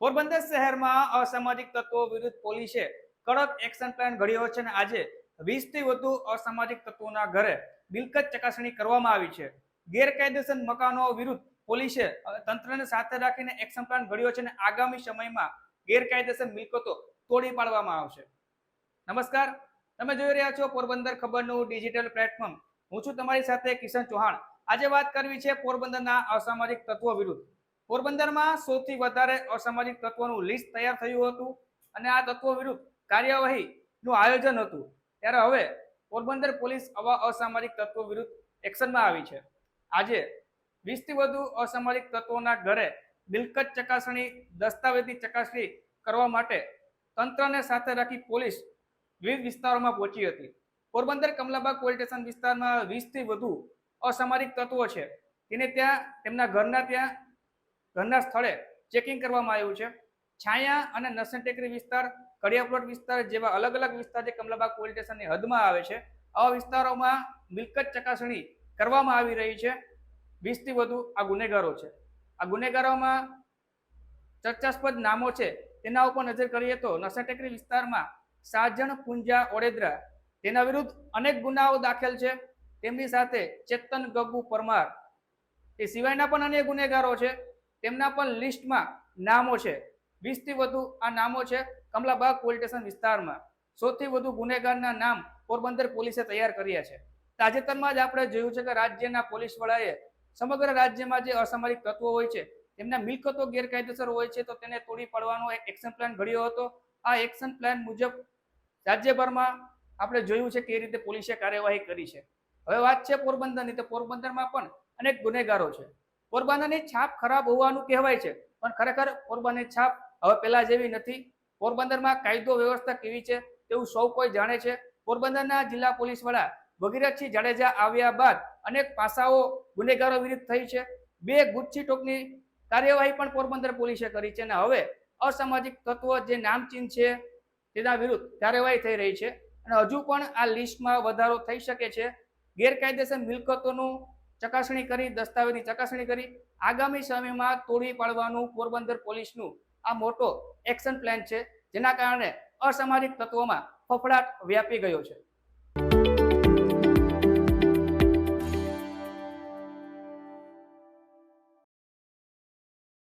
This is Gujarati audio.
પોરબંદર શહેરમાં અસામાજિક તત્વો વિરુદ્ધ પોલીસે કડક એક્શન પ્લાન ઘડ્યો છે અને આજે વીસથી વધુ અસામાજિક તત્વોના ઘરે મિલકત ચકાસણી કરવામાં આવી છે. ગેરકાયદેસર મકાનો વિરુદ્ધ પોલીસે તંત્રને સાથે રાખીને એક્શન પ્લાન ઘડ્યો છે અને આગામી સમયમાં ગેરકાયદેસર મિલકતો તોડી પાડવામાં આવશે. નમસ્કાર, તમે જોઈ રહ્યા છો પોરબંદર ખબરનું ડિજિટલ પ્લેટફોર્મ. હું છું તમારી સાથે કિશન ચૌહાણ. આજે વાત કરવી છે પોરબંદરના અસામાજિક તત્વો વિરુદ્ધ. પોરબંદરમાં સૌથી વધારે અસામાજિક તત્વોનું લિસ્ટ તૈયાર થયું હતું અને આ તત્વો વિરુદ્ધ કાર્યવાહીનું આયોજન હતું. ત્યારે હવે પોરબંદર પોલીસ આવા અસામાજિક તત્વો વિરુદ્ધ એક્શનમાં આવી છે. આજે વીસથી વધુ અસામાજિક તત્વોના ઘરે મિલકત ચકાસણી, દસ્તાવેજી ચકાસણી કરવા માટે તંત્રને સાથે રાખી પોલીસ વિવિધ વિસ્તારોમાં પહોંચી હતી. પોરબંદર કમલાબાગ પોલીસ સ્ટેશન વિસ્તારમાં વીસથી વધુ અસામાજિક તત્વો છે. તેને ત્યાં તેમના ઘરના ત્યાં ઘરના સ્થળે ચેકિંગ કરવામાં આવ્યું છે. છાયા અને નસન ટેકરી વિસ્તાર, કડિયાપ્લોટ વિસ્તાર જેવા અલગ અલગ વિસ્તાર જે કમલાબાગ પોલીસ સ્ટેશનની હદમાં આવે છે, આવા વિસ્તારોમાં મિલકત ચકાસણી કરવામાં આવી રહી છે. વીસથી વધુ આ ગુનેગારો છે. આ ગુનેગારોમાં ચર્ચાસ્પદ નામો છે. તેના ઉપર નજર કરીએ તો નસા ટેકરી વિસ્તારમાં સાજણ પુંજા ઓડેદરા તેના વિરુદ્ધ અનેક ગુનાઓ દાખલ છે. તેમની સાથે ચેતન ગગુ પરમાર એ સિવાયના પણ અનેક ગુનેગારો છે. તેમના પણ લિસ્ટમાં નામો છે. વીસથી વધુ આ નામો છે કમલાબાગ પોલીસ સ્ટેશન વિસ્તારમાં. સૌથી વધુ ગુનેગારના નામ પોરબંદર પોલીસે તૈયાર કર્યા છે. તાજેતરમાં જ આપણે જોયું છે કે રાજ્યના પોલીસ વડાએ સમગ્ર રાજ્યમાં જે અસામાજિક તત્વો હોય છે, તેમના મિલકતો ગેરકાયદેસર હોય છે તો તેને તોડી પાડવાનો એક એક્શન પ્લાન ઘડ્યો હતો. આ એક્શન પ્લાન મુજબ રાજ્યભરમાં આપણે જોયું છે કે રીતે પોલીસે કાર્યવાહી કરી છે. હવે વાત છે પોરબંદરની. તો પોરબંદરમાં પણ અનેક ગુનેગારો છે. પોરબંદરની છાપ ખરાબ હોવાનું કહેવાય છે. પણ ખરેખર પોરબંદરની છાપ હવે પહેલા જેવી નથી. પોરબંદરમાં કાયદો વ્યવસ્થા કેવી છે તેવું સૌ કોઈ જાણે છે. પોરબંદરના જિલ્લા પોલીસ વડા ભગીરથસિંહ જાડેજા આવ્યા બાદ અનેક પાસાઓ ગુનેગારો વિરુદ્ધ થઈ છે. બે ગુચ્છી ટોકની કાર્યવાહી પણ પોરબંદર પોલીસે કરી છે અને હવે અસામાજિક તત્વો જે નામચીન છે તેના વિરુદ્ધ કાર્યવાહી થઈ રહી છે. અને હજુ પણ આ લિસ્ટમાં વધારો થઈ શકે છે. ગેરકાયદેસર મિલકતોનું ચકાસણી કરી, દસ્તાવેજની ચકાસણી કરી. આગામી સમયમાં તોડી પાડવાનું પોરબંદર પોલીસનું આ મોટો એક્શન પ્લાન છે, જેના કારણે અસામાજિક તત્વોમાં ફફડાટ વ્યાપી ગયો છે.